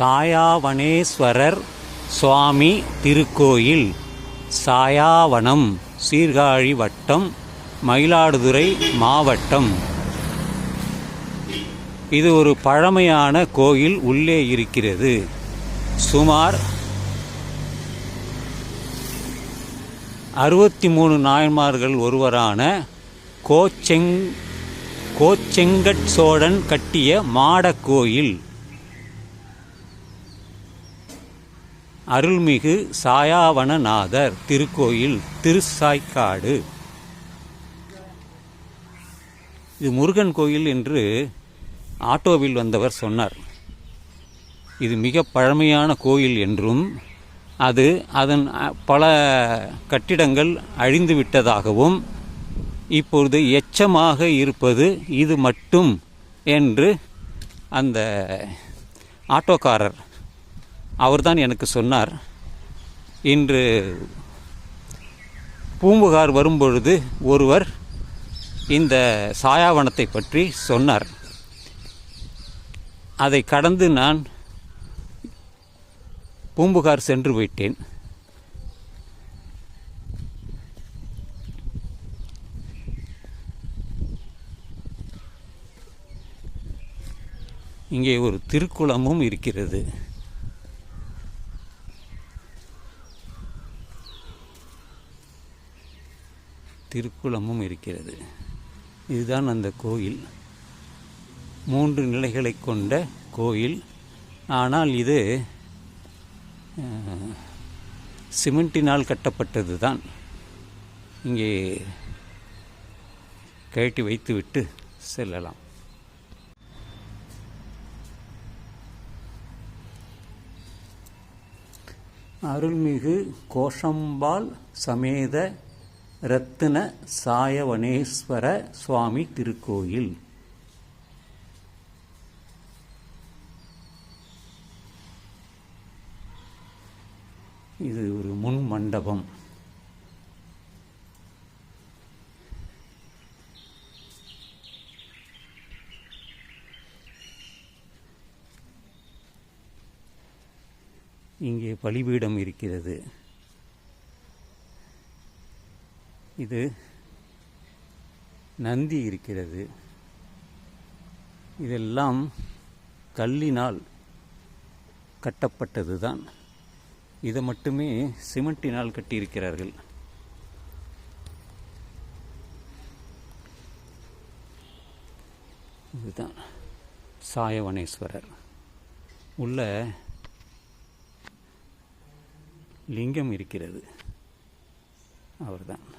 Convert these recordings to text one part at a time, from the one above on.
சாயாவனேஸ்வரர் சுவாமி திருக்கோயில். சாயாவனம் சீர்காழி வட்டம் மயிலாடுதுறை மாவட்டம். இது ஒரு பழமையான கோயில் உள்ளே இருக்கிறது. சுமார் அறுபத்தி மூணு நாயன்மார்கள் ஒருவரான கோச்செங் கோச்செங்கட் சோழன் கட்டிய மாடக்கோயில் அருள்மிகு சாயாவனநாதர் திருக்கோயில் திருசாய்க்காடு. இது முருகன் கோயில் என்று ஆட்டோவில் வந்தவர் சொன்னார். இது மிக பழமையான கோயில் என்றும் அது அதன் பல கட்டிடங்கள் அழிந்து விட்டதாகவும் இப்பொழுது எச்சமாக இருப்பது இது மட்டும் என்று அந்த ஆட்டோக்காரர் அவர்தான் எனக்கு சொன்னார். இன்று பூம்புகார் வரும்பொழுது ஒருவர் இந்த சாயாவனத்தை பற்றி சொன்னார். அதை கடந்து நான் பூம்புகார் சென்று விட்டேன். இங்கே ஒரு திருக்குளமும் இருக்கிறது. திருக்குளமும் இருக்கிறது. இதுதான் அந்த கோயில். மூன்று நிலைகளை கொண்ட கோயில். ஆனால் இது சிமெண்டினால் கட்டப்பட்டது தான் இங்கே கழட்டி வைத்துவிட்டு செல்லலாம். அருள்மிகு கோஷம்பால் சமேத ரத்தின சாயவனேஸ்வர சுவாமி திருக்கோயில். இது ஒரு முன் மண்டபம். இங்கே பலிபீடம் இருக்கிறது. இது நந்தி இருக்கிறது. இதெல்லாம் கல்லினால் கட்டப்பட்டது தான் இதை மட்டுமே சிமெண்டினால் கட்டியிருக்கிறார்கள். இதுதான் சாயவனேஸ்வரர். உள்ள லிங்கம் இருக்கிறது. அவர்தான்.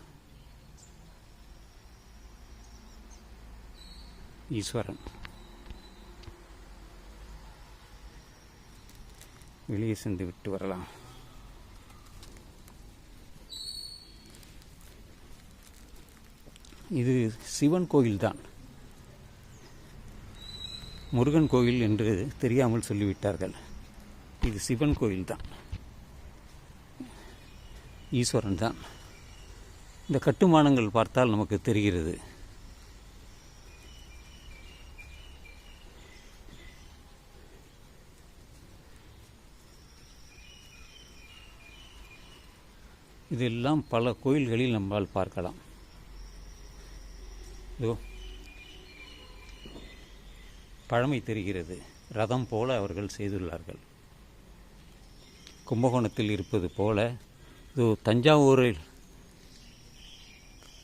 ஈஸ்வரன். வெளியே சென்று விட்டு வரலாம். இது சிவன் கோயில்தான். முருகன் கோயில் என்று தெரியாமல் சொல்லிவிட்டார்கள். இது சிவன் கோயில்தான். ஈஸ்வரன் தான் இந்த கட்டுமானங்கள் பார்த்தால் நமக்கு தெரிகிறது. இதெல்லாம் பல கோயில்களில் நம்மால் பார்க்கலாம். இதோ பழமை தெரிகிறது. ரதம் போல அவர்கள் செய்துள்ளார்கள். கும்பகோணத்தில் இருப்பது போல இது தஞ்சாவூரில்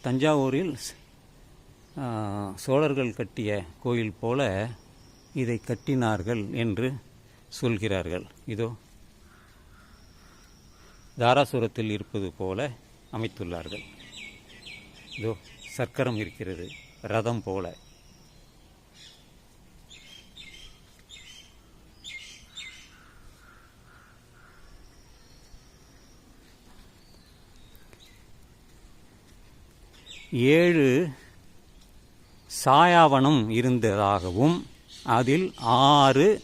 தஞ்சாவூரில் சோழர்கள் கட்டிய கோயில் போல இதை கட்டினார்கள் என்று சொல்கிறார்கள். இதோ தாராசுரத்தில் இருப்பது போல அமைத்துள்ளார்கள். இதோ சர்க்கரம் இருக்கிறது ரதம் போல. ஏழு சாயாவனம் இருந்ததாகவும் அதில் ஆறு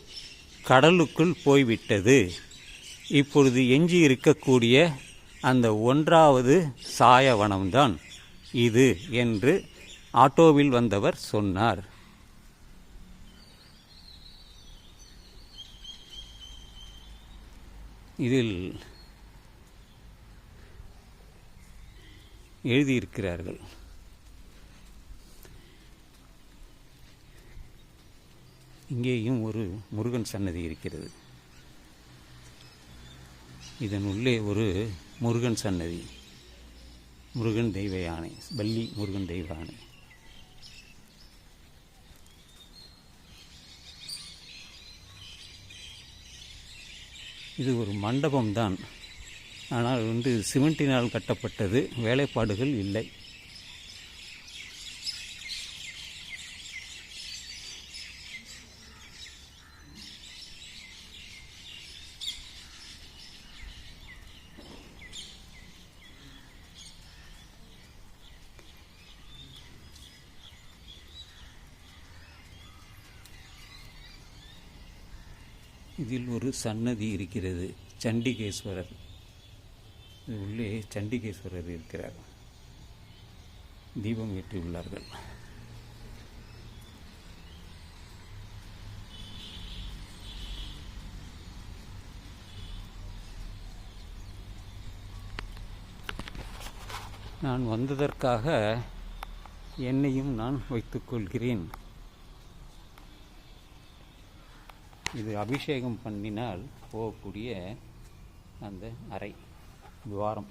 கடலுக்குள் போய்விட்டது. இப்பொழுது எஞ்சி இருக்கக்கூடிய அந்த ஒன்றாவது சாயவனம்தான் இது என்று ஆட்டோவில் வந்தவர் சொன்னார். இதில் எழுதியிருக்கிறார்கள். இங்கேயும் ஒரு முருகன் சன்னதி இருக்கிறது. இதன் உள்ளே ஒரு முருகன் சன்னதி. முருகன் தெய்வ யானை பள்ளி முருகன் தெய்வ யானை இது ஒரு மண்டபம்தான். ஆனால் வந்து சிமெண்டினால் கட்டப்பட்டது. வேலைப்பாடுகள் இல்லை. இதில் ஒரு சன்னதி இருக்கிறது சண்டிகேஸ்வரர். இது உள்ளே சண்டிகேஸ்வரர் இருக்கிறார். தீபம் ஏற்றியுள்ளார்கள் நான் வந்ததற்காக என்னையும் நான் வைத்துக்கொள்கிறேன் இது அபிஷேகம் பண்ணினால் போகக்கூடிய அந்த அறை துவாரம்.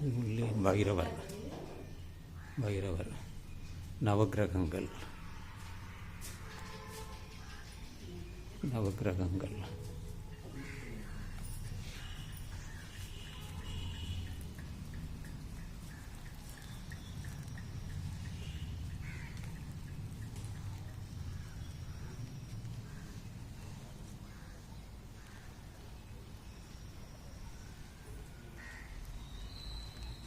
உள்ளே பைரவர். பைரவர். நவகிரகங்கள். நவகிரகங்கள்.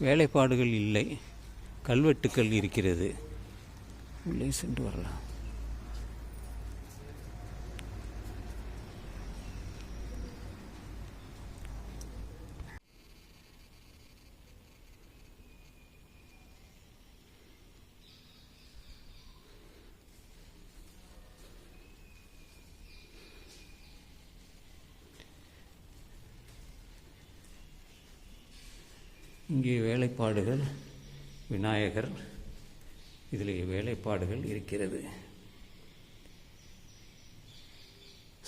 வேலைப்பாடுகள் இல்லை. கல்வெட்டுக்கள் இருக்கிறது. உள்ளே சென்று வரலாம். இங்கே வேலைப்பாடுகள் விநாயகர் இதில் வேலைப்பாடுகள் இருக்கிறது.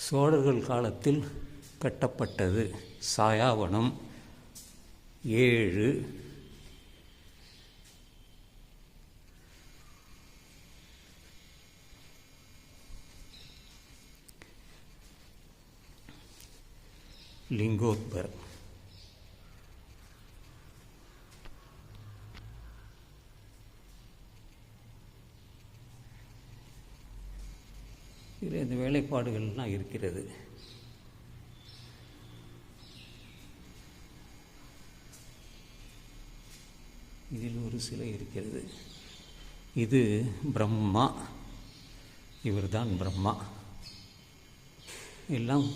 சோழர்கள் காலத்தில் கட்டப்பட்டது சாயாவனம் ஏழு. லிங்கோத்பர். இதில் இந்த வேலைப்பாடுகள்லாம் இருக்கிறது. இதில் ஒரு சிலை இருக்கிறது. இது பிரம்மா. இவர்தான் பிரம்மா. எல்லாம்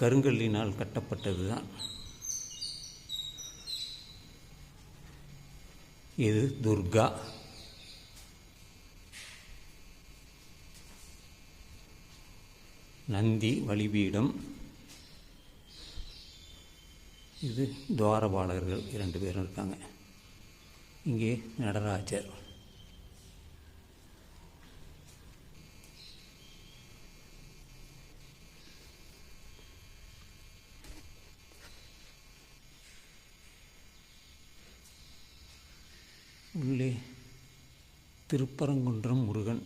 கருங்கல்லினால் கட்டப்பட்டது தான் இது துர்கா. நந்தி வழிபீடம். இது துவாரபாலகர்கள் இரண்டு பேரும் இருக்காங்க. இங்கே நடராஜர். உள்ளே திருப்பரங்குன்றம் முருகன்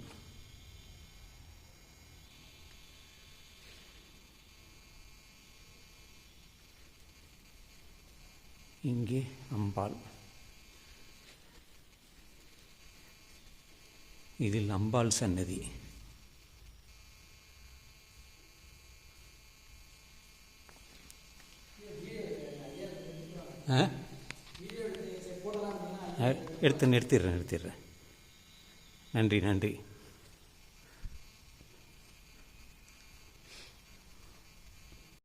இங்கே அம்பாள். இதில் அம்பாள் சன்னதி. எடுத்து நிறுத்திடுறேன் நிறுத்திடுறேன். நன்றி நன்றி.